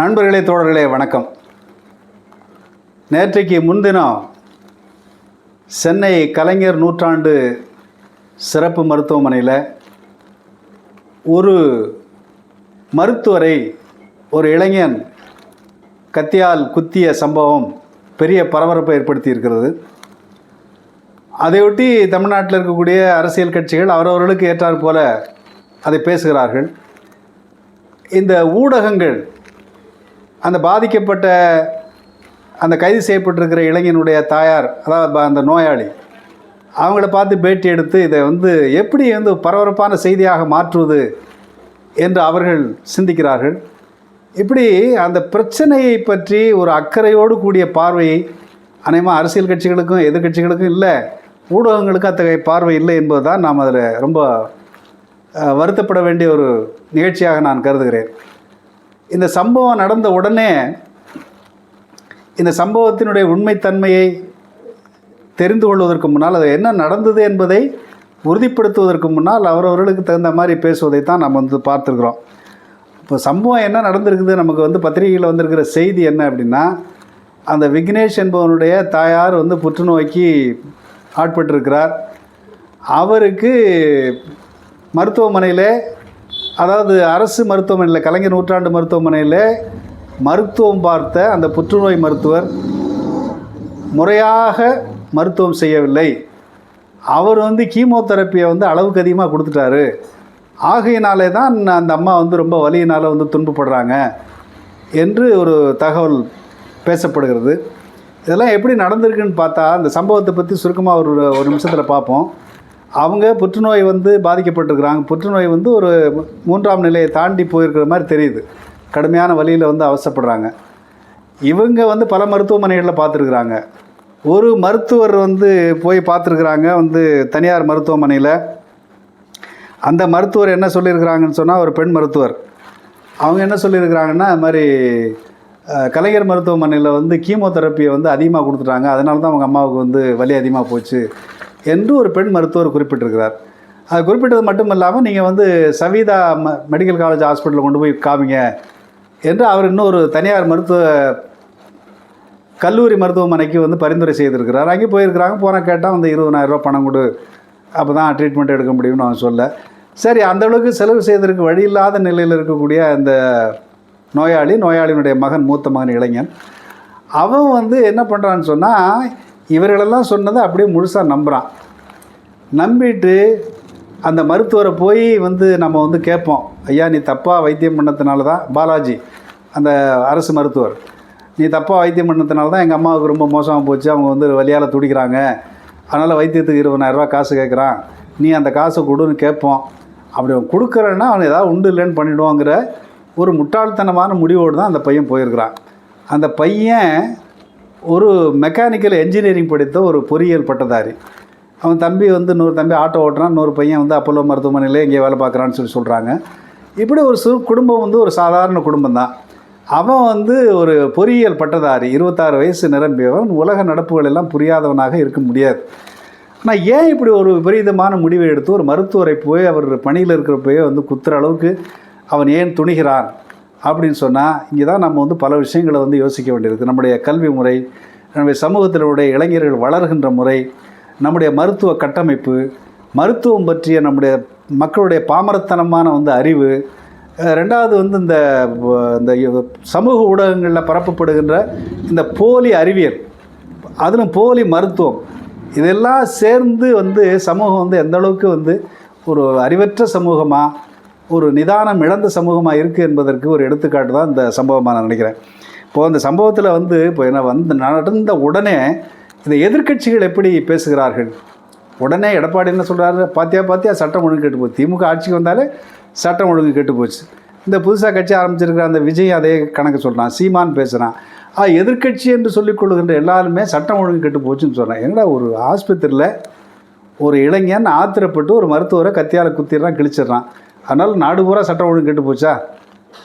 நண்பர்களே தோழர்களே வணக்கம். நேற்றைக்கு முன்தினம் சென்னை கலைஞர் நூற்றாண்டு சிறப்பு மருத்துவமனையில் ஒரு மருத்துவரை ஒரு இளைஞன் கத்தியால் குத்திய சம்பவம் பெரிய பரபரப்பை ஏற்படுத்தி இருக்கிறது அதையொட்டி தமிழ்நாட்டில் இருக்கக்கூடிய அரசியல் கட்சிகள் அவரவர்களுக்கு ஏற்றாற் போல அதை பேசுகிறார்கள். இந்த ஊடகங்கள் அந்த பாதிக்கப்பட்ட அந்த கைது செய்யப்பட்டிருக்கிற இளைஞனுடைய தாயார் அதாவது ப- அந்த நோயாளி அவங்கள பார்த்து பேட்டி எடுத்து இதை வந்து எப்படி வந்து பரபரப்பான செய்தியாக மாற்றுவது என்று அவர்கள் சிந்திக்கிறார்கள். இப்படி அந்த பிரச்சனையை பற்றி ஒரு அக்கறையோடு கூடிய பார்வையை அநேகமாக அரசியல் கட்சிகளுக்கும் எதிர்க்கட்சிகளுக்கும் இல்லை. ஊடகங்களுக்கும் அத்தகைய பார்வை இல்லை என்பது தான் நாம் அதில் ரொம்ப வருத்தப்பட வேண்டிய ஒரு நிகழ்ச்சியாக நான் கருதுகிறேன். இந்த சம்பவம் நடந்த உடனே இந்த சம்பவத்தினுடைய உண்மைத்தன்மையை தெரிந்து கொள்வதற்கு முன்னால் அது என்ன நடந்தது என்பதை உறுதிப்படுத்துவதற்கு முன்னால் அவரவர்களுக்கு தகுந்த மாதிரி பேசுவதை தான் நம்ம வந்து பார்த்துருக்குறோம். இப்போ சம்பவம் என்ன நடந்திருக்குது? நமக்கு வந்து பத்திரிகையில் வந்திருக்கிற செய்தி என்ன அப்படின்னா அந்த விக்னேஷ் என்பவனுடைய தாயார் வந்து புற்றுநோய்க்கு ஆட்பட்டிருக்கிறார். அவருக்கு மருத்துவமனையில் அதாவது அரசு மருத்துவமனையில் கலைஞர் நூற்றாண்டு மருத்துவமனையில் மருத்துவம் பார்த்த அந்த புற்றுநோய் மருத்துவர் முறையாக மருத்துவம் செய்யவில்லை. அவர் வந்து கீமோதெரப்பியை வந்து அளவுக்கு அதிகமாக கொடுத்துட்டாரு. ஆகையினாலே தான் அந்த அம்மா வந்து ரொம்ப வலியினால் வந்து துன்பப்படுறாங்க என்று ஒரு தகவல் பேசப்படுகிறது. இதெல்லாம் எப்படி நடந்திருக்குன்னு பார்த்தா அந்த சம்பவத்தை பற்றி சுருக்கமாக ஒரு ஒரு நிமிஷத்தில் பார்ப்போம். அவங்க புற்றுநோய் வந்து பாதிக்கப்பட்டிருக்கிறாங்க. புற்றுநோய் வந்து ஒரு மூன்றாம் நிலையை தாண்டி போயிருக்கிற மாதிரி தெரியுது. கடுமையான வழியில் வந்து அவசப்படுறாங்க. இவங்க வந்து பல மருத்துவமனைகளில் பார்த்துருக்குறாங்க. ஒரு மருத்துவர் வந்து போய் பார்த்துருக்குறாங்க வந்து தனியார் மருத்துவமனையில். அந்த மருத்துவர் என்ன சொல்லியிருக்கிறாங்கன்னு சொன்னால் ஒரு பெண் மருத்துவர். அவங்க என்ன சொல்லியிருக்கிறாங்கன்னா இது மாதிரி கலைஞர் மருத்துவமனையில் வந்து கீமோதெரப்பியை வந்து அதிகமாக கொடுத்துட்டாங்க. அதனால தான் அவங்க அம்மாவுக்கு வந்து வலி அதிகமாக போச்சு. என்று ஒரு பெண் மருத்துவர் குறிப்பிட்டிருக்கிறார். அது குறிப்பிட்டது மட்டும் இல்லாமல் நீங்கள் வந்து சவிதா ம மெடிக்கல் காலேஜ் ஹாஸ்பிட்டலில் கொண்டு போய் காமிங்க என்று அவர் இன்னொரு தனியார் மருத்துவ கல்லூரி மருத்துவமனைக்கு வந்து பரிந்துரை செய்திருக்கிறார். அங்கே போயிருக்கிறாங்க போனால் கேட்டால் வந்து இருபதாயிரம் பணம் கொடு அப்போ தான் ட்ரீட்மெண்ட் எடுக்க முடியும்னு அவன் சொல்ல. சரி அந்த அளவுக்கு செலவு செய்வதற்கு வழி இல்லாத நிலையில் இருக்கக்கூடிய அந்த நோயாளி நோயாளியினுடைய மகன் மூத்த மகன் இளைஞன் அவன் வந்து என்ன பண்ணுறான்னு சொன்னால் இவர்களெல்லாம் சொன்னதை அப்படியே முழுசாக நம்புகிறான் நம்பிட்டு அந்த மருத்துவரை போய் வந்து நம்ம வந்து கேட்போம். ஐயா நீ தப்பாக வைத்தியம் பண்ணதுனால தான் பாலாஜி அந்த அரசு மருத்துவர். நீ தப்பாக வைத்தியம் பண்ணதுனால தான் எங்கள் அம்மாவுக்கு ரொம்ப மோசமாக போச்சு. அவங்க வந்து வழியால் துடிக்கிறாங்க. அதனால் வைத்தியத்துக்கு இருபதாயிரரூபா காசு கேட்குறான். நீ அந்த காசை கொடுன்னு கேட்போம். அப்படி அவன் கொடுக்குறேன்னா அவன் ஏதாவது உண்டு இல்லைன்னு பண்ணிவிடுவோங்கிற ஒரு முட்டாள்தனமான முடிவோடு தான் அந்த பையன் போயிருக்கிறான். அந்த பையன் ஒரு மெக்கானிக்கல் என்ஜினியரிங் படித்த ஒரு பொறியியல் பட்டதாரி. அவன் தம்பி வந்து நூறு தம்பி ஆட்டோ ஓட்டுறான் இன்னொரு பையன் வந்து அப்போலோ மருத்துவமனையில் இங்கே வேலை பார்க்குறான்னு சொல்லி சொல்கிறாங்க இப்படி ஒரு சு குடும்பம் வந்து ஒரு சாதாரண குடும்பம் தான் அவன் வந்து ஒரு பொறியியல் பட்டதாரி இருபத்தாறு வயசு நிரம்பியவன் உலக நடப்புகள் எல்லாம் புரியாதவனாக இருக்க முடியாது. ஆனால் ஏன் இப்படி ஒரு விபரீதமான முடிவை எடுத்து ஒரு மருத்துவரை போய் அவர் பணியில் இருக்கிறப்பயே வந்து குத்துற அளவுக்கு அவன் ஏன் துணிகிறான்? அப்படின்னு சொன்னால் இங்கே தான் நம்ம வந்து பல விஷயங்களை வந்து யோசிக்க வேண்டியிருக்கு. நம்முடைய கல்வி முறை நம்முடைய சமூகத்தினுடைய இளைஞர்கள் வளர்கின்ற முறை நம்முடைய மருத்துவ கட்டமைப்பு மருத்துவம் பற்றிய நம்முடைய மக்களுடைய பாமரத்தனமான வந்து அறிவு ரெண்டாவது வந்து இந்த இந்த சமூக ஊடகங்களில் பரப்பப்படுகின்ற இந்த போலி அறிவியல் அதிலும் போலி மருத்துவம் இதெல்லாம் சேர்ந்து வந்து சமூகம் வந்து எந்த அளவுக்கு வந்து ஒரு அறிவற்ற சமூகமாக ஒரு நிதானம் இழந்த சமூகமாக இருக்குது என்பதற்கு ஒரு எடுத்துக்காட்டு தான் இந்த சம்பவமாக நான் நினைக்கிறேன். இப்போது அந்த சம்பவத்தில் வந்து இப்போ என்ன வந்து நடந்த உடனே இந்த எதிர்க்கட்சிகள் எப்படி பேசுகிறார்கள்? உடனே எடப்பாடி என்ன சொல்கிறாரு பாத்தியா பாத்தியா சட்டம் ஒழுங்கு கெட்டு போச்சு. திமுக ஆட்சிக்கு வந்தாலே சட்டம் ஒழுங்கு கெட்டு போச்சு. இந்த புதுசாக கட்சி ஆரம்பிச்சிருக்கிற அந்த விஜய் அதே கணக்கு சொல்கிறான் சீமான் பேசுகிறான் ஆ எதிர்க்கட்சி என்று சொல்லிக் கொள்கின்ற எல்லாருமே சட்டம் ஒழுங்கு கெட்டு போச்சுன்னு சொல்கிறேன் என்னடா ஒரு ஆஸ்பத்திரியில் ஒரு இளைஞன் ஆத்திரப்பட்டு ஒரு மருத்துவரை கத்தியால் குத்திடுறான் கிழிச்சிடுறான். அதனால் நாடு பூரா சட்டம் ஒழுங்கு கெட்டு போச்சா?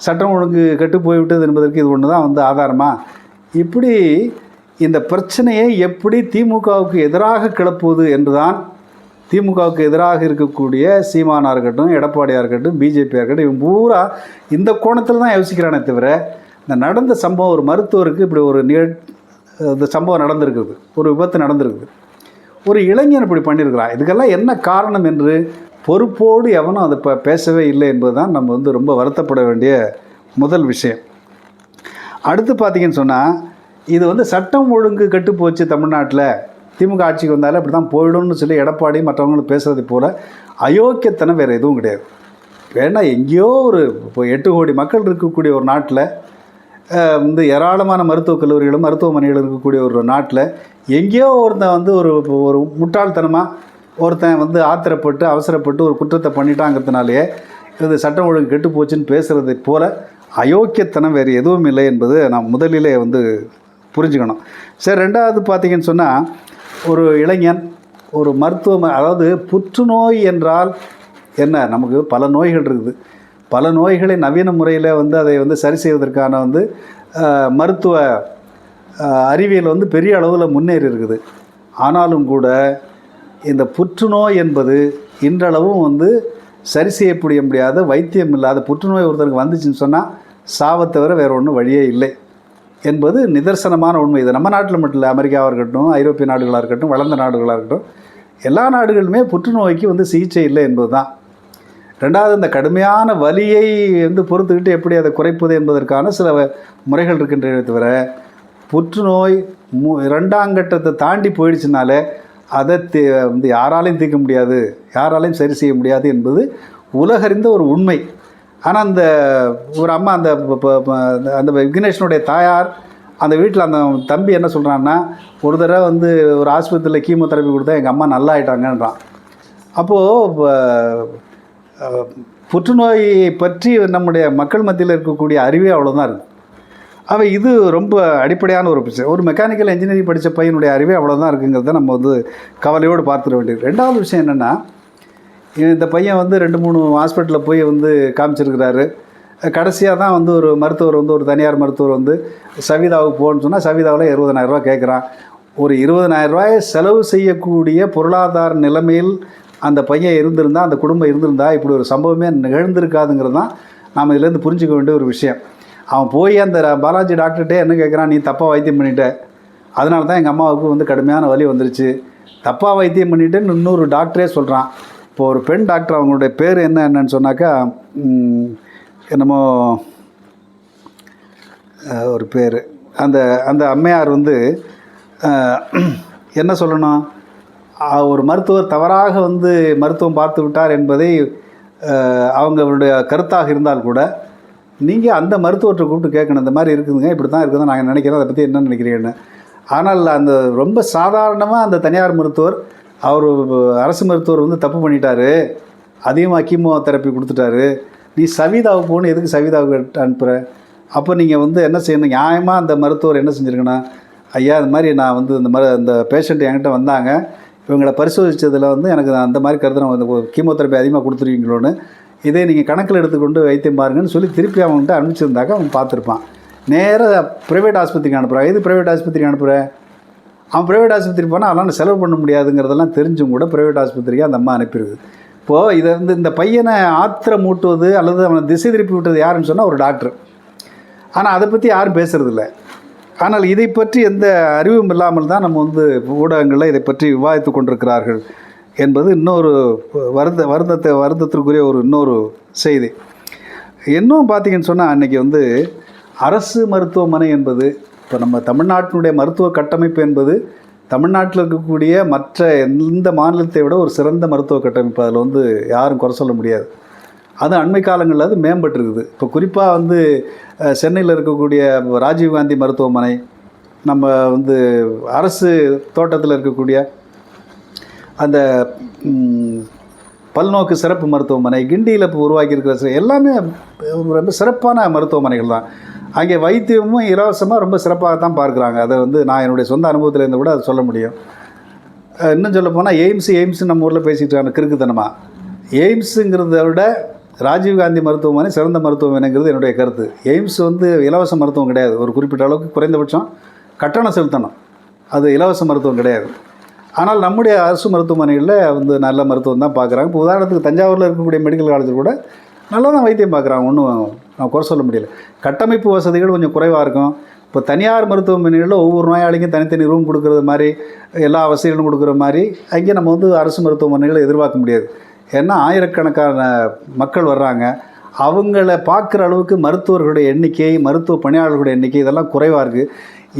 சட்டம் ஒழுங்கு கெட்டு போய்விட்டது என்பதற்கு இது ஒன்று தான் வந்து ஆதாரமா? இப்படி இந்த பிரச்சனையை எப்படி திமுகவுக்கு எதிராக கிளப்புவது என்றுதான் திமுகவுக்கு எதிராக இருக்கக்கூடிய சீமானாக இருக்கட்டும் எடப்பாடியாக இருக்கட்டும் பிஜேபியாக இருக்கட்டும் இவன் பூரா இந்த கோணத்தில் தான் யோசிக்கிறானே தவிர இந்த நடந்த சம்பவம் ஒரு மருத்துவருக்கு இப்படி ஒரு நிகழ் இந்த சம்பவம் நடந்திருக்குது ஒரு விபத்து நடந்திருக்குது. ஒரு இளைஞன் இப்படி பண்ணியிருக்கிறான். இதுக்கெல்லாம் என்ன காரணம் என்று பொறுப்போடு எவனும் அதை இப்போ பேசவே இல்லை என்பது தான் நம்ம வந்து ரொம்ப வருத்தப்பட வேண்டிய முதல் விஷயம். அடுத்து பார்த்தீங்கன்னு சொன்னால் இது வந்து சட்டம் ஒழுங்கு கெட்டு போச்சு தமிழ்நாட்டில். திமுக ஆட்சிக்கு வந்தாலே அப்படி தான் போயிடும்னு சொல்லி எடப்பாடி மற்றவங்களும் பேசுறது போல் அயோக்கியத்தனம் வேறு எதுவும் கிடையாது. வேணா எங்கேயோ ஒரு இப்போ எட்டு கோடி மக்கள் இருக்கக்கூடிய ஒரு நாட்டில் வந்து ஏராளமான மருத்துவக் கல்லூரிகளும் மருத்துவமனைகளும் இருக்கக்கூடிய ஒரு நாட்டில் எங்கேயோ ஒருத்தன் வந்து ஒரு ஒரு முட்டாள்தனமாக ஒருத்தன் வந்து ஆத்திரப்பட்டு அவசரப்பட்டு ஒரு குற்றத்தை பண்ணிட்டாங்கிறதுனாலேயே இது சட்டம் ஒழுங்கு கெட்டு போச்சுன்னு பேசுகிறதை போல் அயோக்கியத்தனம் வேறு எதுவும் இல்லை என்பது நான் முதலிலே வந்து புரிஞ்சுக்கணும். சரி ரெண்டாவது பார்த்தீங்கன்னு சொன்னால் ஒரு இளைஞன் ஒரு மருத்துவ அதாவது புற்றுநோய் என்றால் என்ன? நமக்கு பல நோய்கள் இருக்குது. பல நோய்களை நவீன முறையில் வந்து அதை வந்து சரி செய்வதற்கான வந்து மருத்துவ அறிவியல் வந்து பெரிய அளவில் முன்னேறி இருக்குது. ஆனாலும் கூட இந்த புற்றுநோய் என்பது இன்றளவும் வந்து சரி செய்யப்படிய முடியாத வைத்தியம் இல்லாத புற்றுநோய் ஒருத்தருக்கு வந்துச்சுன்னு சொன்னால் சாவை தவிர வேறு ஒன்றும் வழியே இல்லை என்பது நிதர்சனமான உண்மை. இது நம்ம நாட்டில் மட்டும் இல்லை அமெரிக்காவாக இருக்கட்டும் ஐரோப்பிய நாடுகளாக இருக்கட்டும் வளர்ந்த நாடுகளாக இருக்கட்டும் எல்லா நாடுகளுமே புற்றுநோய்க்கு வந்து சிகிச்சை இல்லை என்பது தான் ரெண்டாவது இந்த கடுமையான வலியை வந்து பொறுத்துக்கிட்டு எப்படி அதை குறைப்பது என்பதற்கான சில முறைகள் இருக்கின்றன. தவிர புற்றுநோய் மு ரெண்டாம் கட்டத்தை தாண்டி போயிடுச்சுனாலே அதை தீ வந்து யாராலையும் தீர்க்க முடியாது யாராலையும் சரி செய்ய முடியாது என்பது உலகறிந்த ஒரு உண்மை. ஆனால் அந்த ஒரு அம்மா அந்த ப- அந்த விக்னேஷனுடைய தாயார் அந்த வீட்டில் அந்த தம்பி என்ன சொல்கிறான்னா ஒரு தடவை வந்து ஒரு ஆஸ்பத்திரியில் கீமோதெரப்பி கொடுத்தா எங்கள் அம்மா நல்லா ஆயிட்டாங்கன்றான் அப்போது புற்றுநோயை பற்றி நம்முடைய மக்கள் மத்தியில் இருக்கக்கூடிய அறிவே அவ்வளோதான் இருக்குது அவன் இது ரொம்ப அடிப்படையான ஒரு பிரச்சனை ஒரு மெக்கானிக்கல் இன்ஜினியரிங் படித்த பையனுடைய அறிவே அவ்வளோதான் இருக்குங்கிறத நம்ம வந்து கவலையோடு பார்த்துட வேண்டியது. ரெண்டாவது விஷயம் என்னென்னா இந்த பையன் வந்து ரெண்டு மூணு ஹாஸ்பிட்டலில் போய் வந்து காமிச்சிருக்கிறாரு. கடைசியாக தான் வந்து ஒரு மருத்துவர் வந்து ஒரு தனியார் மருத்துவர் வந்து சவிதாவுக்கு போகணுன்னு சொன்னால் சவிதாவில் இருபதனாயிரரூவா கேட்குறான். ஒரு இருபதனாயிரரூவாயை செலவு செய்யக்கூடிய பொருளாதார நிலைமையில் அந்த பையன் இருந்திருந்தா அந்த குடும்பம் இருந்திருந்தா இப்படி ஒரு சம்பவமே நிகழ்ந்திருக்காதுங்கிறது தான் நாம் இதுலேருந்து புரிஞ்சுக்க வேண்டிய ஒரு விஷயம். அவன் போய் அந்த பாலாஜி டாக்டர்கிட்டே என்ன கேட்குறான் நீ தப்பாக வைத்தியம் பண்ணிட்ட. அதனால தான் எங்கள் அம்மாவுக்கு வந்து கடுமையான வலி வந்துருச்சு. தப்பாக வைத்தியம் பண்ணிட்டேன்னு இன்னொரு டாக்டரே சொல்கிறான் இப்போ ஒரு பெண் டாக்டர் அவங்களுடைய பேர் என்ன என்னன்னு சொன்னாக்கா என்னமோ ஒரு பேர். அந்த அந்த அம்மையார் வந்து என்ன சொல்லணும்? ஒரு மருத்துவர் தவறாக வந்து மருத்துவம் பார்த்து விட்டார் என்பதை அவங்களுடைய கருத்தாக இருந்தால் கூட நீங்கள் அந்த மருத்துவர்கிட்ட கூப்பிட்டு கேட்கணும். இந்த மாதிரி இருக்குதுங்க இப்படி தான் இருக்குதுன்னு நாங்கள் நினைக்கிறோம். அதை பற்றி என்ன நினைக்கிறீங்கன்னு. ஆனால் அந்த ரொம்ப சாதாரணமாக அந்த தனியார் மருத்துவர் அவர் அரசு மருத்துவர் வந்து தப்பு பண்ணிட்டாரு. அதிகமாக கீமோ தெரப்பி கொடுத்துட்டாரு. நீ சவிதாவுக்கு போகணும் எதுக்கு சவிதாவுக்கு அனுப்புகிற அப்போ நீங்கள் வந்து என்ன செய்யணும்? நியாயமாக அந்த மருத்துவர் என்ன செஞ்சுருக்கணும்? ஐயா இந்த மாதிரி நான் வந்து இந்த மாதிரி அந்த பேஷண்ட் என்கிட்ட வந்தாங்க. இவங்களை பரிசோதித்ததில் வந்து எனக்கு அந்த மாதிரி கருத்து நான் வந்து கீமோதெரப்பி அதிகமாக கொடுத்துருவீங்களோன்னு இதை நீங்கள் கணக்கில் எடுத்துக்கொண்டு வைத்தியம் பாருங்கன்னு சொல்லி திருப்பி அவங்ககிட்ட அனுப்பிச்சிருந்தாக்க அவன் பார்த்துருப்பான். நேராக ப்ரைவேட் ஆஸ்பத்திரிக்கு அனுப்புகிறான் எது ப்ரைவேட் ஆஸ்பத்திரிக்கு அனுப்புகிற அவன் ப்ரைவேட் ஆஸ்பத்திரி போனால் அதெல்லாம் செலவு பண்ண முடியாதுங்கிறதெல்லாம் தெரிஞ்சும் கூட ப்ரைவேட் ஆஸ்பத்திரிக்கு அந்த அம்மா அனுப்பிடுது. இப்போது இதை வந்து இந்த பையனை ஆத்திரம் மூட்டுவது அல்லது அவனை திசை திருப்பி விட்டது யாருன்னு சொன்னால் ஒரு டாக்டர் ஆனால் அதை பற்றி யாரும் பேசுகிறதில்ல ஆனால் இதை பற்றி எந்த அறிவும் இல்லாமல் தான் நம்ம வந்து ஊடகங்களில் இதை பற்றி விவாதித்து கொண்டிருக்கிறார்கள். என்பது இன்னொரு வருத்த வருத்தத்தை வருத்தத்திற்குரிய ஒரு இன்னொரு செய்தி. இன்னும் பார்த்தீங்கன்னு சொன்னால் அன்றைக்கி வந்து அரசு மருத்துவமனை என்பது இப்போ நம்ம தமிழ்நாட்டினுடைய மருத்துவ கட்டமைப்பு என்பது தமிழ்நாட்டில் இருக்கக்கூடிய மற்ற எந்த மாநிலத்தை விட ஒரு சிறந்த மருத்துவ கட்டமைப்பு. அதில் வந்து யாரும் குறை சொல்ல முடியாது. அது அண்மை காலங்களில் அது மேம்பட்டுருக்குது. இப்போ குறிப்பாக வந்து சென்னையில் இருக்கக்கூடிய ராஜீவ்காந்தி மருத்துவமனை நம்ம வந்து அரசு தோட்டத்தில் இருக்கக்கூடிய அந்த பல்நோக்கு சிறப்பு மருத்துவமனை கிண்டியில் இப்போ உருவாக்கியிருக்கிற எல்லாமே ரொம்ப சிறப்பான மருத்துவமனைகள் தான். அங்கே வைத்தியமும் இலவசமாக ரொம்ப சிறப்பாக தான் பார்க்குறாங்க. அதை வந்து நான் என்னுடைய சொந்த அனுபவத்திலேருந்து கூட அதை சொல்ல முடியும். இன்னும் சொல்ல போனால் எய்ம்ஸ் எய்ம்ஸ் நம்ம ஊரில் பேசிக்கிட்டாங்க கிறுக்குத்தனமாக எய்ம்ஸுங்கிறத விட ராஜீவ்காந்தி மருத்துவமனை சிறந்த மருத்துவமனைங்கிறது என்னுடைய கருத்து. எய்ம்ஸ் வந்து இலவச மருத்துவம் கிடையாது. ஒரு குறிப்பிட்ட அளவுக்கு குறைந்தபட்சம் கட்டணம் செலுத்தணும். அது இலவச மருத்துவம் கிடையாது. ஆனால் நம்முடைய அரசு மருத்துவமனைகளில் வந்து நல்ல மருத்துவம் தான் பார்க்குறாங்க. இப்போ உதாரணத்துக்கு தஞ்சாவூரில் இருக்கக்கூடிய மெடிக்கல் காலேஜில் கூட நல்லா தான் வைத்தியம் பார்க்குறாங்க. ஒன்றும் நான் குறை சொல்ல முடியல. கட்டமைப்பு வசதிகள் கொஞ்சம் குறைவாக இருக்கும். இப்போ தனியார் மருத்துவமனைகளில் ஒவ்வொரு நோயாளிக்கும் தனித்தனி ரூம் கொடுக்குறது மாதிரி எல்லா வசதிகளும் கொடுக்குற மாதிரி அங்கே நம்ம வந்து அரசு மருத்துவமனைகளை எதிர்பார்க்க முடியாது. ஏன்னா ஆயிரக்கணக்கான மக்கள் வர்றாங்க. அவங்கள பார்க்குற அளவுக்கு மருத்துவர்களுடைய எண்ணிக்கை மருத்துவ பணியாளர்களுடைய எண்ணிக்கை இதெல்லாம் குறைவாக இருக்குது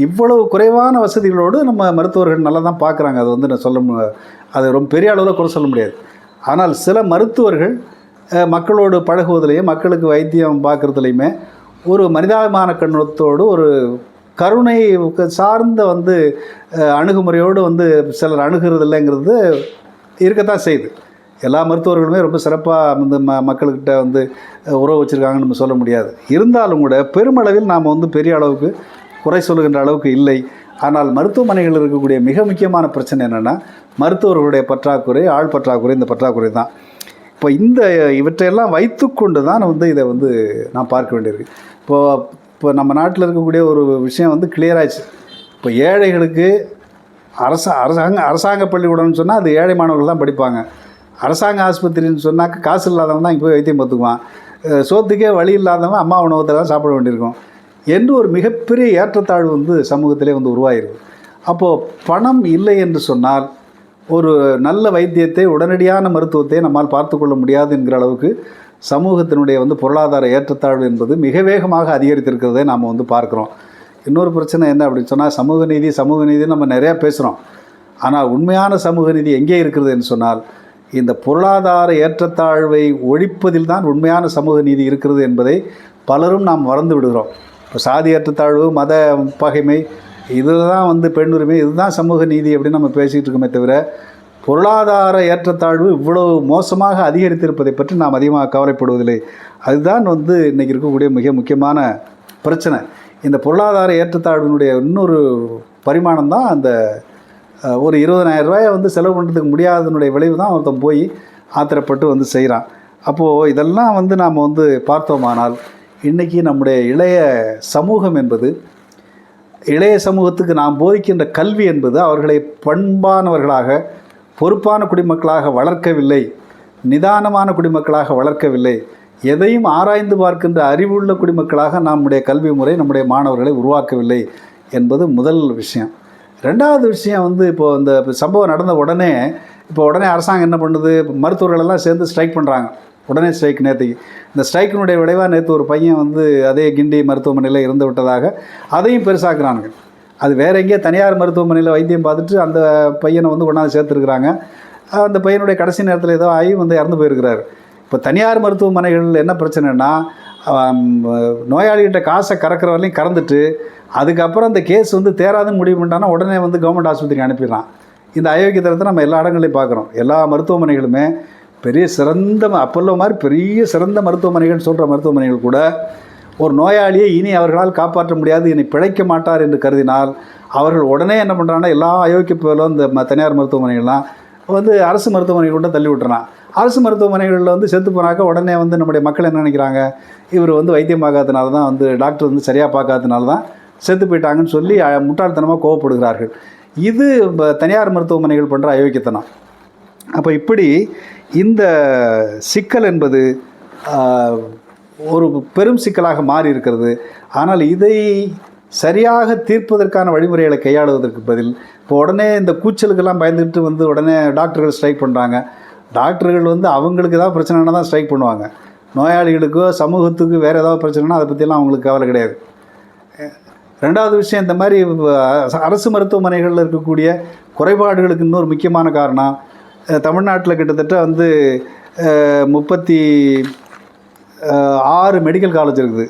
இவ்வளவு குறைவான வசதிகளோடு நம்ம மருத்துவர்கள் நல்லா தான் பார்க்குறாங்க. அது வந்து நான் சொல்ல அது ரொம்ப பெரிய அளவில் குறை சொல்ல முடியாது. ஆனால் சில மருத்துவர்கள் மக்களோடு பழகுவதிலையும் மக்களுக்கு வைத்தியம் பார்க்குறதுலையுமே ஒரு மனிதாபிமான கண்ணத்தோடு ஒரு கருணை சார்ந்த வந்து அணுகுமுறையோடு வந்து சிலர் அணுகிறது இல்லைங்கிறது இருக்கத்தான் செய்யுது. எல்லா மருத்துவர்களுமே ரொம்ப சிறப்பாக வந்து ம மக்கள்கிட்ட வந்து உறவு வச்சுருக்காங்கன்னு நம்ம சொல்ல முடியாது. இருந்தாலும் கூட பெருமளவில் நாம் வந்து பெரிய அளவுக்கு குறை சொல்லுகின்ற அளவுக்கு இல்லை. ஆனால் மருத்துவமனைகளில் இருக்கக்கூடிய மிக முக்கியமான பிரச்சனை என்னென்னா மருத்துவர்களுடைய பற்றாக்குறை ஆள் பற்றாக்குறை இந்த பற்றாக்குறை தான். இப்போ இந்த இவற்றையெல்லாம் வைத்துக்கொண்டு தான் வந்து இதை வந்து நான் பார்க்க வேண்டியிருக்கு. இப்போது இப்போ நம்ம நாட்டில் இருக்கக்கூடிய ஒரு விஷயம் வந்து கிளியராகிடுச்சு ஆயிடுச்சு. இப்போ ஏழைகளுக்கு அரச அரசாங்க அரசாங்க பள்ளிக்கூடம்னு சொன்னால் அது ஏழை மாணவர்கள் தான் படிப்பாங்க. அரசாங்க ஆஸ்பத்திரின்னு சொன்னாக்க காசு இல்லாதவன் தான் இங்கே போய் வைத்தியம் பார்த்துக்குவான். சோத்துக்கே வழி இல்லாதவன் அம்மா உணவத்தை தான் சாப்பிட வேண்டியிருக்கும். என்று ஒரு மிகப்பெரிய ஏற்றத்தாழ்வு வந்து சமூகத்திலே வந்து உருவாயிருக்கு அப்போது பணம் இல்லை என்று சொன்னால் ஒரு நல்ல வைத்தியத்தை உடனடியான மருத்துவத்தை நம்மால் பார்த்து கொள்ள முடியாது என்கிற அளவுக்கு சமூகத்தினுடைய வந்து பொருளாதார ஏற்றத்தாழ்வு என்பது மிக வேகமாக அதிகரித்திருக்கிறதை நாம் வந்து பார்க்குறோம். இன்னொரு பிரச்சனை என்ன அப்படின்னு சொன்னால் சமூக நீதி சமூக நீதி நம்ம நிறையா பேசுகிறோம் ஆனால் உண்மையான சமூக நீதி எங்கே இருக்கிறது என்று சொன்னால் இந்த பொருளாதார ஏற்றத்தாழ்வை ஒழிப்பதில் தான் உண்மையான சமூக நீதி இருக்கிறது என்பதை பலரும் நாம் மறந்து விடுகிறோம். சாதி ஏற்றத்தாழ்வு மத பகைமை இதுதான் வந்து பெண்ணுரிமை இதுதான் சமூக நீதி அப்படின்னு நம்ம பேசிகிட்டு இருக்கோமே தவிர பொருளாதார ஏற்றத்தாழ்வு இவ்வளவு மோசமாக அதிகரித்திருப்பதை பற்றி நாம் அதிகமாக கவலைப்படுவதில்லை. அதுதான் வந்து இன்றைக்கி இருக்கக்கூடிய மிக முக்கியமான பிரச்சனை. இந்த பொருளாதார ஏற்றத்தாழ்வினுடைய இன்னொரு பரிமாணம் தான் அந்த ஒரு இருபதனாயிரம் ரூபாயை வந்து செலவு பண்ணுறதுக்கு முடியாததனுடைய விளைவு தான் ஒருத்தன் போய் ஆத்திரப்பட்டு வந்து செய்கிறான் அப்போது இதெல்லாம் வந்து நாம் வந்து பார்த்தோமானால் இன்றைக்கி நம்முடைய இளைய சமூகம் என்பது இளைய சமூகத்துக்கு நாம் போதிக்கின்ற கல்வி என்பது அவர்களை பண்பானவர்களாக பொறுப்பான குடிமக்களாக வளர்க்கவில்லை நிதானமான குடிமக்களாக வளர்க்கவில்லை எதையும் ஆராய்ந்து பார்க்கின்ற அறிவுள்ள குடிமக்களாக நம்முடைய கல்வி முறை நம்முடைய மாணவர்களை உருவாக்கவில்லை என்பது முதல் விஷயம். ரெண்டாவது விஷயம் வந்து இப்போது இந்த சம்பவம் நடந்த உடனே இப்போ உடனே அரசாங்கம் என்ன பண்ணுது? மருத்துவர்கள் எல்லாம் சேர்ந்து ஸ்ட்ரைக் பண்ணுறாங்க உடனே ஸ்ட்ரைக் நேற்றுக்கு இந்த ஸ்ட்ரைக்கினுடைய விளைவாக நேற்று ஒரு பையன் வந்து அதே கிண்டி மருத்துவமனையில் இருந்து விட்டதாக அதையும் பெருசாக்குறானுங்க. அது வேற எங்கேயோ தனியார் மருத்துவமனையில் வைத்தியம் பார்த்துட்டு அந்த பையனை வந்து கொண்டாந்து சேர்த்துருக்குறாங்க. அந்த பையனுடைய கடைசி நேரத்தில் ஏதோ ஆகி வந்து இறந்து போயிருக்கிறாரு. இப்போ தனியார் மருத்துவமனைகள் என்ன பிரச்சனைனா நோயாளிகிட்ட காசை கறக்கிற வரையும் கறந்துட்டு அதுக்கப்புறம் அந்த கேஸ் வந்து தேராதுன்னு முடிவு பண்ணிட்டானா உடனே வந்து கவர்மெண்ட் ஆஸ்பத்திரிக்கு அனுப்பிடலாம். இந்த அயோக்கியத்தனத்தை நம்ம எல்லா இடங்களையும் பார்க்குறோம். எல்லா மருத்துவமனைகளுமே பெரிய சிறந்த ம- அப்பல்லோ மாதிரி பெரிய சிறந்த மருத்துவமனைகள் சொல்கிற மருத்துவமனைகள் கூட ஒரு நோயாளியை இனி அவர்களால் காப்பாற்ற முடியாது இனி பிழைக்க மாட்டார் என்று கருதினால் அவர்கள் உடனே என்ன பண்ணுறாங்கன்னா எல்லா அயோக்கிய போலும் இந்த ம- தனியார் மருத்துவமனைகள்லாம் வந்து அரசு மருத்துவமனைகள் கூட தள்ளி விட்டுறான் அரசு மருத்துவமனைகளில் வந்து செத்து போனாக்க உடனே வந்து நம்முடைய மக்கள் என்ன நினைக்கிறாங்க? இவர் வந்து வைத்தியம் பார்க்காதனால தான் வந்து டாக்டர் வந்து சரியாக பார்க்காதனால தான் செத்து போயிட்டாங்கன்னு சொல்லி முட்டாள்தனமாக கோவப்படுகிறார்கள். இது தனியார் மருத்துவமனைகள் பண்ணுற அயோக்கியத்தனம். அப்போ இப்படி இந்த சிக்கல் என்பது ஒரு பெரும் சிக்கலாக மாறி இருக்கிறது ஆனால் இதை சரியாக தீர்ப்பதற்கான வழிமுறைகளை கையாளுவதற்கு பதில் இப்போ உடனே இந்த கூச்சலுக்கெல்லாம் பயந்துக்கிட்டு வந்து உடனே டாக்டர்கள் ஸ்ட்ரைக் பண்ணுறாங்க டாக்டர்கள் வந்து அவங்களுக்கு ஏதாவது பிரச்சனைனா தான் ஸ்ட்ரைக் பண்ணுவாங்க. நோயாளிகளுக்கோ சமூகத்துக்கு வேறு ஏதாவது பிரச்சனைனா அதை பற்றிலாம் அவங்களுக்கு கவலை கிடையாது. ரெண்டாவது விஷயம் இந்த மாதிரி அரசு மருத்துவமனைகளில் இருக்கக்கூடிய குறைபாடுகளுக்கு இன்னொரு முக்கியமான காரணம் தமிழ்நாட்டில் கிட்டத்தட்ட வந்து முப்பத்தி ஆறு மெடிக்கல் காலேஜ் இருக்குது.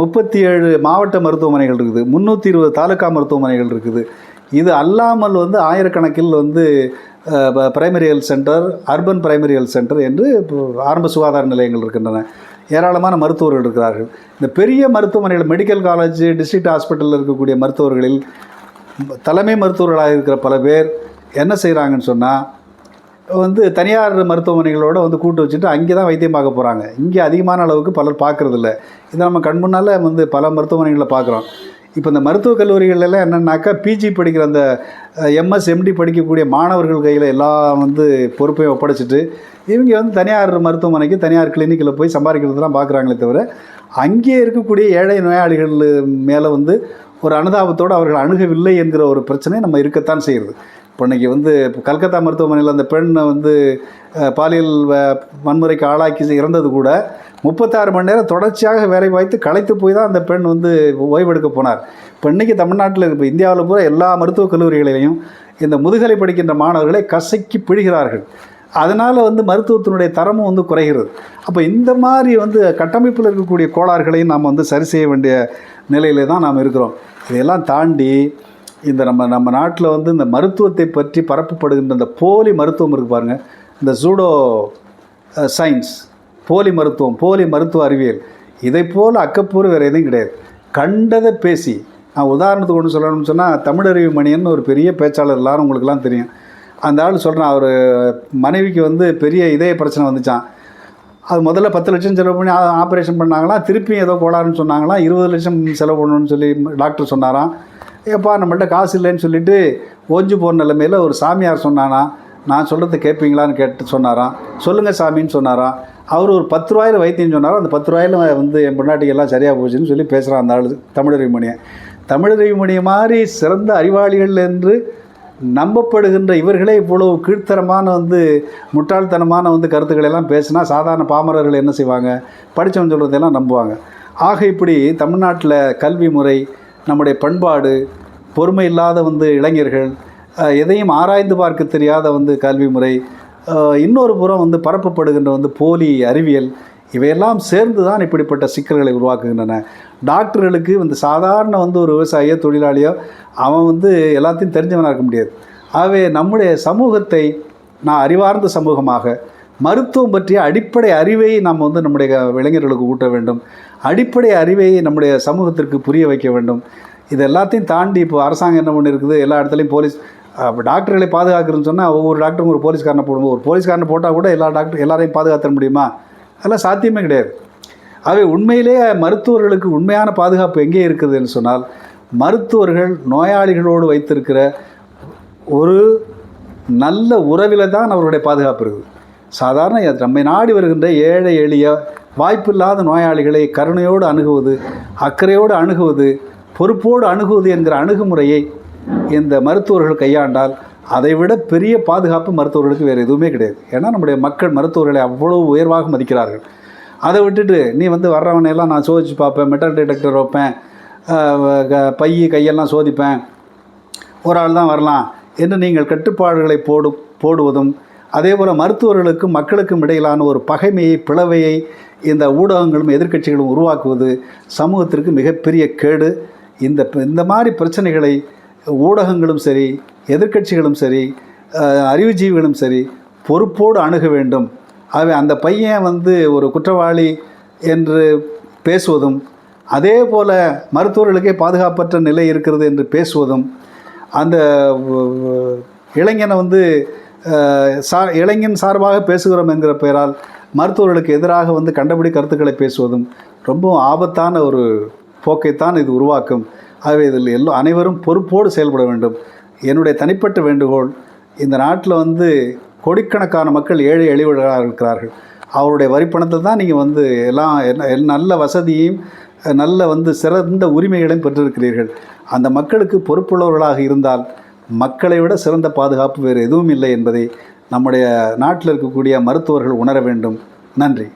முப்பத்தி ஏழு மாவட்ட மருத்துவமனைகள் இருக்குது. முந்நூற்றி இருபது தாலுக்கா மருத்துவமனைகள் இருக்குது. இது அல்லாமல் வந்து ஆயிரக்கணக்கில் வந்து primary health centre urban primary health centre என்று இப்போ ஆரம்ப சுகாதார நிலையங்கள் இருக்கின்றன. ஏராளமான மருத்துவர்கள் இருக்கிறார்கள். இந்த பெரிய மருத்துவமனைகள் மெடிக்கல் காலேஜ் டிஸ்ட்ரிக்ட் ஹாஸ்பிட்டலில் இருக்கக்கூடிய மருத்துவர்களில் தலைமை மருத்துவர்களாக இருக்கிற பல பேர் என்ன செய்கிறாங்கன்னு சொன்னால் வந்து தனியார் மருத்துவமனைகளோடு வந்து கூட்டு வச்சுட்டு அங்கே தான் வைத்தியம் பார்க்க போகிறாங்க இங்கே அதிகமான அளவுக்கு பலர் பார்க்குறதில்ல. இதை நம்ம கண் முன்னால் வந்து பல மருத்துவமனைகளில் பார்க்குறோம். இப்போ இந்த மருத்துவக் கல்லூரிகளெல்லாம் என்னென்னாக்கா பிஜி படிக்கிற அந்த எம்எஸ் எம்டி படிக்கக்கூடிய மாணவர்கள் கையில் எல்லாம் வந்து பொறுப்பையும் ஒப்படைச்சிட்டு இவங்க வந்து தனியார் மருத்துவமனைக்கு தனியார் கிளினிக்கில் போய் சம்பாதிக்கிறதுலாம் பார்க்குறாங்களே தவிர அங்கே இருக்கக்கூடிய ஏழை நோயாளிகள் மேலே வந்து ஒரு அனுதாபத்தோடு அவர்கள் அணுகவில்லை என்கிற ஒரு பிரச்சனை நம்ம இருக்கத்தான் செய்கிறது இப்போ இன்றைக்கி வந்து இப்போ கல்கத்தா மருத்துவமனையில் அந்த பெண்ணை வந்து பாலியல் வ- வன்முறைக்கு ஆளாக்கி இறந்தது கூட முப்பத்தாறு மணி நேரம் தொடர்ச்சியாக வேலை வாய்த்து களைத்து போய் தான் அந்த பெண் வந்து ஓய்வெடுக்க போனார். இப்போ இன்றைக்கி தமிழ்நாட்டில் இப்போ இந்தியாவில் பூரா எல்லா மருத்துவக் கல்லூரிகளிலையும் இந்த முதுகலை படிக்கின்ற மாணவர்களை கசக்கி பிழிகிறார்கள். அதனால் வந்து மருத்துவத்தினுடைய தரமும் வந்து குறைகிறது. அப்போ இந்த மாதிரி வந்து கட்டமைப்பில் இருக்கக்கூடிய கோளாறுகளையும் நாம் வந்து சரி செய்ய வேண்டிய நிலையில தான் நாம் இருக்கிறோம். இதையெல்லாம் தாண்டி இந்த நம்ம நம்ம நாட்டில் வந்து இந்த மருத்துவத்தை பற்றி பரப்பப்படுகின்ற இந்த போலி மருத்துவம் இருக்கு பாருங்கள் இந்த ஜூடோ சயின்ஸ் போலி மருத்துவம் போலி மருத்துவ அறிவியல் இதை போல் அக்கப்பூர் வேறு எதுவும் கிடையாது. கண்டதை பேசி நான் உதாரணத்துக்கு ஒன்று சொல்லணும்னு சொன்னால் தமிழறிவு மணியன் ஒரு பெரிய பேச்சாளர் எல்லாரும் உங்களுக்குலாம் தெரியும். அந்த ஆள் சொல்கிறான் அவர் மனைவிக்கு வந்து பெரிய இதய பிரச்சனை வந்துச்சான் அது முதல்ல பத்து லட்சம் செலவு பண்ணி ஆப்ரேஷன் பண்ணாங்களாம் திருப்பியும் ஏதோ கோளாறுன்னு சொன்னாங்களாம் இருபது லட்சம் செலவு பண்ணணும்னு சொல்லி டாக்டர் சொன்னாராம். ஏப்பா நம்மள்ட்ட காசு இல்லைன்னு சொல்லிட்டு ஓஞ்சு போன நிலைமையில் ஒரு சாமியார் சொன்னானா நான் சொல்கிறத கேட்பீங்களான்னு கேட்டு சொன்னாராம் சொல்லுங்கள் சாமின்னு சொன்னாராம் அவர் ஒரு பத்து ரூபாயில் வைத்தியம் சொன்னாரோ? அந்த பத்து ரூபாயில் வந்து என் பொண்டாட்டிக்கு எல்லாம் சரியாக போச்சுன்னு சொல்லி பேசுகிறான் அந்த ஆள் தமிழறிவு மணியை மாதிரி சிறந்த அறிவாளிகள் என்று நம்பப்படுகின்ற இவர்களே இவ்வளவு கீழ்த்தரமான வந்து முட்டாள்தனமான வந்து கருத்துக்களை எல்லாம் பேசினா சாதாரண பாமரர்கள் என்ன செய்வாங்க? படித்தவன் சொல்கிறதெல்லாம் நம்புவாங்க. ஆக இப்படி தமிழ்நாட்டில் கல்வி முறை நம்முடைய பண்பாடு பொறுமை இல்லாத வந்து இளைஞர்கள் எதையும் ஆராய்ந்து பார்க்க தெரியாத வந்து கல்வி முறை இன்னொரு புறம் வந்து பரப்பப்படுகின்ற வந்து போலி அறிவியல் இவையெல்லாம் சேர்ந்து தான் இப்படிப்பட்ட சிக்கல்களை உருவாக்குகின்றன. டாக்டர்களுக்கு வந்து சாதாரண வந்து ஒரு விவசாயியோ தொழிலாளியோ அவன் வந்து எல்லாத்தையும் தெரிஞ்சவனாக இருக்க முடியாது. ஆகவே நம்முடைய சமூகத்தை நான் அறிவார்ந்த சமூகமாக மருத்துவம் பற்றிய அடிப்படை அறிவை நாம் வந்து நம்முடைய க- இளைஞர்களுக்கு ஊட்ட வேண்டும். அடிப்படை அறிவை நம்முடைய சமூகத்திற்கு புரிய வைக்க வேண்டும். இது எல்லாத்தையும் தாண்டி இப்போ அரசாங்கம் என்ன பண்ணிருக்குது? எல்லா இடத்துலையும் போலீஸ் அப்போ டாக்டர்களை பாதுகாக்கிறதுன்னு சொன்னால் ஒவ்வொரு டாக்டரும் ஒரு போலீஸ்காரனை போடுவோம். ஒரு போலீஸ்காரனை போட்டால் கூட எல்லா டாக்டர் எல்லாரையும் பாதுகாத்த முடியுமா? அதெல்லாம் சாத்தியமே கிடையாது. ஆகவே உண்மையிலேயே மருத்துவர்களுக்கு உண்மையான பாதுகாப்பு எங்கே இருக்குதுன்னு சொன்னால் மருத்துவர்கள் நோயாளிகளோடு வைத்திருக்கிற ஒரு நல்ல உறவில் தான் அவருடைய பாதுகாப்பு இருக்குது. சாதாரண நம்மை நாடி வருகின்ற ஏழை எளிய வாய்ப்பில்லாத நோயாளிகளை கருணையோடு அணுகுவது அக்கறையோடு அணுகுவது பொறுப்போடு அணுகுவது என்கிற அணுகுமுறையை இந்த மருத்துவர்கள் கையாண்டால் அதைவிட பெரிய பாதுகாப்பு மருத்துவர்களுக்கு வேறு எதுவுமே கிடையாது. ஏன்னா நம்முடைய மக்கள் மருத்துவர்களை அவ்வளவு உயர்வாக மதிக்கிறார்கள். அதை விட்டுட்டு நீ வந்து வர்றவனையெல்லாம் நான் சோதிச்சு பார்ப்பேன் மெட்டல் டிடெக்டர் வைப்பேன் பை கையெல்லாம் சோதிப்பேன் ஒரு ஆள் தான் வரலாம் என்று நீங்கள் கட்டுப்பாடுகளை போடு போடுவதும் அதே போல் மருத்துவர்களுக்கும் மக்களுக்கும் இடையிலான ஒரு பகைமையை பிளவையை இந்த ஊடகங்களும் எதிர்க்கட்சிகளும் உருவாக்குவது சமூகத்திற்கு மிகப்பெரிய கேடு. இந்த இந்த மாதிரி பிரச்சனைகளை ஊடகங்களும் சரி எதிர்க்கட்சிகளும் சரி அறிவுஜீவிகளும் சரி பொறுப்போடு அணுக வேண்டும். ஆகவே அந்த பையன் வந்து ஒரு குற்றவாளி என்று பேசுவதும் அதே போல் மருத்துவர்களுக்கே பாதுகாப்பற்ற நிலை இருக்கிறது என்று பேசுவதும் அந்த இளைஞனை வந்து சார் சா இளைஞன் சார்பாக பேசுகிறோம் என்கிற பெயரால் மருத்துவர்களுக்கு எதிராக வந்து கண்டபடி கருத்துக்களை பேசுவதும் ரொம்பவும் ஆபத்தான ஒரு போக்கைத்தான் இது உருவாக்கும். ஆகவே இதில் எல்லோ அனைவரும் பொறுப்போடு செயல்பட வேண்டும். என்னுடைய தனிப்பட்ட வேண்டுகோள் இந்த நாட்டில் வந்து கோடிக்கணக்கான மக்கள் ஏழை எளிவர்களாக இருக்கிறார்கள். அவருடைய வரிப்பணத்தை தான் நீங்கள் வந்து எல்லாம் என்ன- எல்- நல்ல வசதியையும் நல்ல வந்து சிறந்த உரிமைகளையும் பெற்றிருக்கிறீர்கள். அந்த மக்களுக்கு பொறுப்புள்ளவர்களாக இருந்தால் மக்களை விட சிறந்த பாதுகாப்பு வேறு எதுவும் இல்லை என்பதை நம்முடைய நாட்டில் இருக்கக்கூடிய மருத்துவர்கள் உணர வேண்டும். நன்றி.